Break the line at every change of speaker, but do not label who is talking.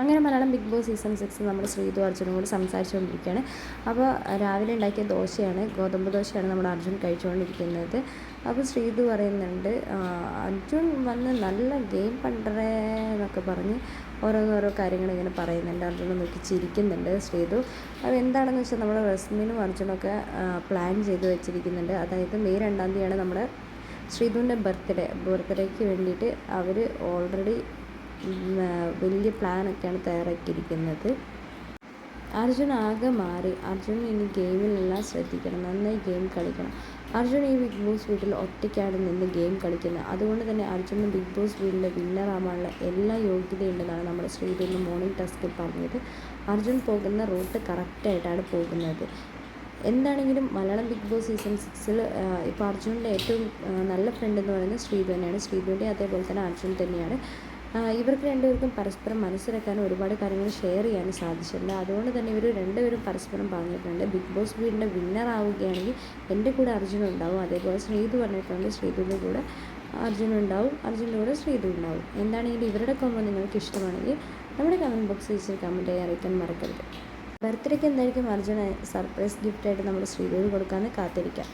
അങ്ങനെ Malayalam big boss season six നമ്മൾ ശ്രീതു അർജുനും കൂടി സംസാരിച്ചുകൊണ്ടിരിക്കുകയാണ്. അപ്പോൾ രാവിലെ ഉണ്ടാക്കിയ ദോശയാണ് ഗോതമ്പ് ദോശയാണ് നമ്മുടെ അർജുൻ കഴിച്ചുകൊണ്ടിരിക്കുന്നത്. അപ്പോൾ ശ്രീതു പറയുന്നുണ്ട് അർജുൻ വന്ന് നല്ല ഗെയിം പണ്ടറേ എന്നൊക്കെ പറഞ്ഞ് ഓരോന്നോരോ കാര്യങ്ങൾ ഇങ്ങനെ പറയുന്നുണ്ട്. അർജുനെ നോക്കി ചിരിക്കുന്നുണ്ട് ശ്രീതു. അപ്പോൾ എന്താണെന്ന് വെച്ചാൽ നമ്മൾ റസ്മിനും അർജുനൊക്കെ പ്ലാൻ ചെയ്ത് വെച്ചിരിക്കുന്നുണ്ട്. അതായത് മെയ് രണ്ടാം തീയതിയാണ് നമ്മുടെ ശ്രീധുവിന്റെ ബർത്ത്ഡേ ബർത്ത്ഡേക്ക് വേണ്ടിയിട്ട് അവർ ഓൾറെഡി വലിയ പ്ലാനൊക്കെയാണ് തയ്യാറാക്കിയിരിക്കുന്നത്. അർജുൻ ആകെ മാറി. അർജുൻ ഇനി ഗെയിമിലെല്ലാം ശ്രദ്ധിക്കണം. നന്നായി ഗെയിം കളിക്കണം. അർജുൻ ഈ ബിഗ് ബോസ് വീട്ടിൽ ഒറ്റയ്ക്കാണ് നിന്ന് ഗെയിം കളിക്കുന്നത്. അതുകൊണ്ട് തന്നെ അർജുന് ബിഗ് ബോസ് വീട്ടിലെ വിന്നറാവാനുള്ള എല്ലാ യോഗ്യതയുണ്ടെന്നാണ് നമ്മുടെ ശ്രീദേവി മോർണിംഗ് ടാസ്കിൽ പറഞ്ഞത്. അർജുൻ പോകുന്ന റൂട്ട് കറക്റ്റായിട്ടാണ് പോകുന്നത്. എന്താണെങ്കിലും മലയാളം ബിഗ് ബോസ് സീസൺ സിക്സിൽ ഇപ്പോൾ അർജുന്റെ ഏറ്റവും നല്ല ഫ്രണ്ട് എന്ന് പറയുന്നത് ശ്രീധു തന്നെയാണ് ശ്രീധുവിന്റെ അതേപോലെ തന്നെ അർജുൻ തന്നെയാണ്. ഇവർക്ക് രണ്ടുപേർക്കും പരസ്പരം മനസ്സിലാക്കാനും ഒരുപാട് കാര്യങ്ങൾ ഷെയർ ചെയ്യാനും സാധിച്ചിട്ടുണ്ട്. അതുകൊണ്ട് തന്നെ ഇവർ രണ്ടുപേരും പരസ്പരം പറഞ്ഞിട്ടുണ്ട്. ബിഗ് ബോസ് വീടിന്റെ വിന്നർ ആവുകയാണെങ്കിൽ എന്റെ കൂടെ അർജുൻ ഉണ്ടാവും. അതേപോലെ ശ്രീതു പറഞ്ഞിട്ടുണ്ട്. ശ്രീതുവിന്റെ കൂടെ അർജുൻ ഉണ്ടാവും. അർജുന്റെ കൂടെ ശ്രീതു ഉണ്ടാവും. എന്താണെങ്കിലും ഇവരുടെ കോമ്പോ നിങ്ങൾക്ക് ഇഷ്ടമാണെങ്കിൽ നമ്മുടെ കമന്റ് ബോക്സിൽ കമന്റ് ചെയ്യാൻ അറിയിക്കാൻ മറക്കരുത്. ബർത്ത്ഡേക്ക് എന്തായിരിക്കും അർജുന സർപ്രൈസ് ഗിഫ്റ്റായിട്ട് നമ്മുടെ ശ്രീതുവിന് കൊടുക്കാമെന്ന് കാത്തിരിക്കാം.